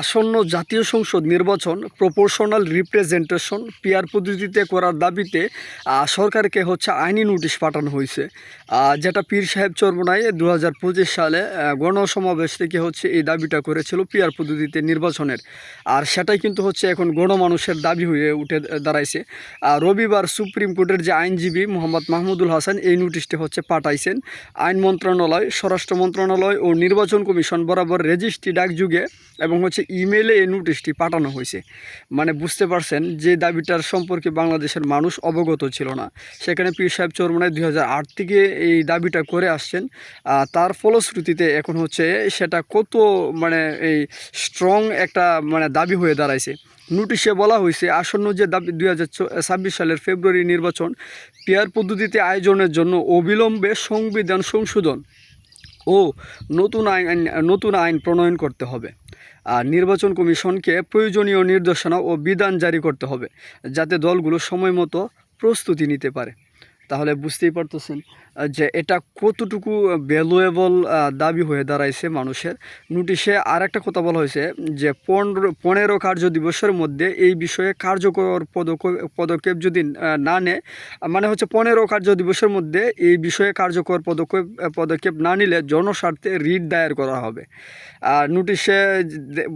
আসন্ন জাতীয় সংসদ নির্বাচন প্রপোর্শনাল রিপ্রেজেন্টেশন পিয়ার পদ্ধতিতে করার দাবিতে সরকারকে হচ্ছে আইনি নোটিশ পাঠানো হয়েছে। যেটা পীর সাহেব চর্মনায় দু হাজার পঁচিশ সালে গণসমাবেশ থেকে হচ্ছে এই দাবিটা করেছিল পিয়ার পদ্ধতিতে নির্বাচনের। আর সেটাই কিন্তু হচ্ছে এখন গণমানুষের দাবি হয়ে উঠে দাঁড়াইছে। আর রবিবার সুপ্রিম কোর্টের যে আইনজীবী মোহাম্মদ মাহমুদুল হাসান এই নোটিশটি হচ্ছে পাঠাইছেন। আইন মন্ত্রণালয়, স্বরাষ্ট্র মন্ত্রণালয় ও নির্বাচন কমিশন বরাবর রেজিস্ট্রি ডাকযুগে এবং হচ্ছে ইমেলে এই নোটিশটি পাঠানো হয়েছে। মানে বুঝতে পারছেন যে দাবিটার সম্পর্কে বাংলাদেশের মানুষ অবগত ছিল না। সেখানে পীর সাহেব চরমনায় দুই থেকে এই দাবিটা করে আসছেন। তার ফলশ্রুতিতে এখন হচ্ছে সেটা কত মানে এই স্ট্রং একটা মানে দাবি হয়ে দাঁড়াইছে। নোটিশে বলা হয়েছে, আসন্ন যে দাবি দুই হাজার ছাব্বিশ সালের ফেব্রুয়ারি নির্বাচন, পিয়ার পদ্ধতিতে আয়োজনের জন্য অবিলম্বে সংবিধান সংশোধন ও নতুন আইন নতুন আইন প্রণয়ন করতে হবে। আর নির্বাচন কমিশনকে প্রয়োজনীয় নির্দেশনা ও বিধান জারি করতে হবে, যাতে দলগুলো সময় মতো প্রস্তুতি নিতে পারে। তাহলে বুঝতেই পারতেছেন যে এটা কতটুকু ভ্যালুয়েবল দাবি হয়ে দাঁড়াইছে মানুষের। নোটিশে আর একটা কথা বলা হয়েছে যে পনেরো পনেরো কার্য দিবসের মধ্যে এই বিষয়ে কার্যকর পদক্ষেপ পদক্ষেপ যদি না নেয় মানে হচ্ছে পনেরো কার্য দিবসের মধ্যে এই বিষয়ে কার্যকর পদক্ষেপ পদক্ষেপ না নিলে জনস্বার্থে রিট দায়ের করা হবে। আর নোটিশে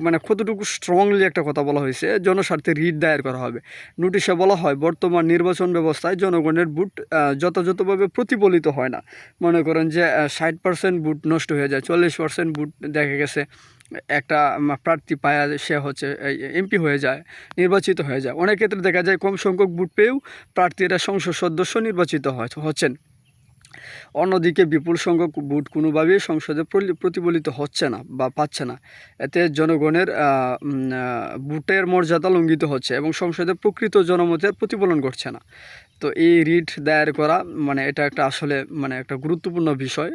মানে কতটুকু স্ট্রংলি একটা কথা বলা হয়েছে জনস্বার্থে রিট দায়ের করা হবে। নোটিশে বলা হয় বর্তমান নির্বাচন ব্যবস্থায় জনগণের আহ, যথাযথভাবে প্রতিফলিত হয় না। মনে করেন যে ষাট পার্সেন্ট ভোট নষ্ট হয়ে যায়, চল্লিশ পার্সেন্ট ভোট দেখা গেছে, একটা প্রার্থী পায়া, সে হচ্ছে এমপি হয়ে যায়, নির্বাচিত হয়ে যায়। অনেক ক্ষেত্রে দেখা যায় কম সংখ্যক ভোট পেয়েও প্রার্থীরা সংসদ সদস্য নির্বাচিত হয়, হচ্ছেন। অন্যদিকে বিপুল সংখ্যক ভোট কোনোভাবেই সংসদে প্রতিফলিত হচ্ছে না বা পাচ্ছে না। এতে জনগণের ভোটের মর্যাদা লঙ্ঘিত হচ্ছে এবং সংসদে প্রকৃত জনমতের প্রতিফলন ঘটছে না। তো এই রিট দায়ের করা মানে এটা একটা আসলে মানে একটা গুরুত্বপূর্ণ বিষয়।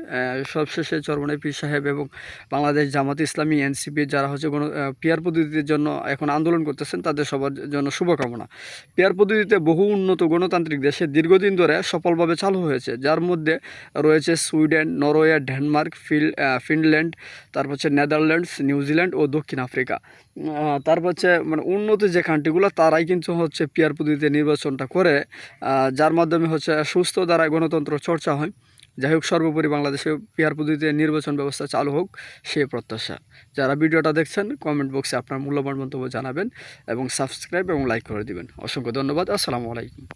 সবশেষে চরমনাই পীর সাহেব এবং বাংলাদেশ জামাত ইসলামী এনসিপি যারা হচ্ছে কোনো পিয়ার পদ্ধতির জন্য এখন আন্দোলন করতেছেন, তাদের সবার জন্য শুভকামনা। পিয়ার পদ্ধতিতে বহু উন্নত গণতান্ত্রিক দেশে দীর্ঘদিন ধরে সফলভাবে চালু হয়েছে, যার মধ্যে রয়েছে সুইডেন, নরওয়ে, ডেনমার্ক, ফিল ফিনল্যান্ড, তারপর হচ্ছে নেদারল্যান্ডস, নিউজিল্যান্ড ও দক্ষিণ আফ্রিকা। তারপর হচ্ছে মানে উন্নত যে কান্ট্রিগুলো তারাই কিন্তু হচ্ছে পিয়ার পদ্ধতিতে নির্বাচনটা করে যার মাধ্যমে হচ্ছে সুস্থ দ্বারা গণতন্ত্র চর্চা হয়। যাই হোক, সর্বোপরি বাংলাদেশে পিয়ার পদ্ধতিতে নির্বাচন ব্যবস্থা চালু হোক, সে প্রত্যাশা। যারা ভিডিওটা দেখছেন কমেন্ট বক্সে আপনার মূল্যবান মন্তব্য জানাবেন এবং সাবস্ক্রাইব এবং লাইক করে দিবেন। অসংখ্য ধন্যবাদ। আসসালামু আলাইকুম।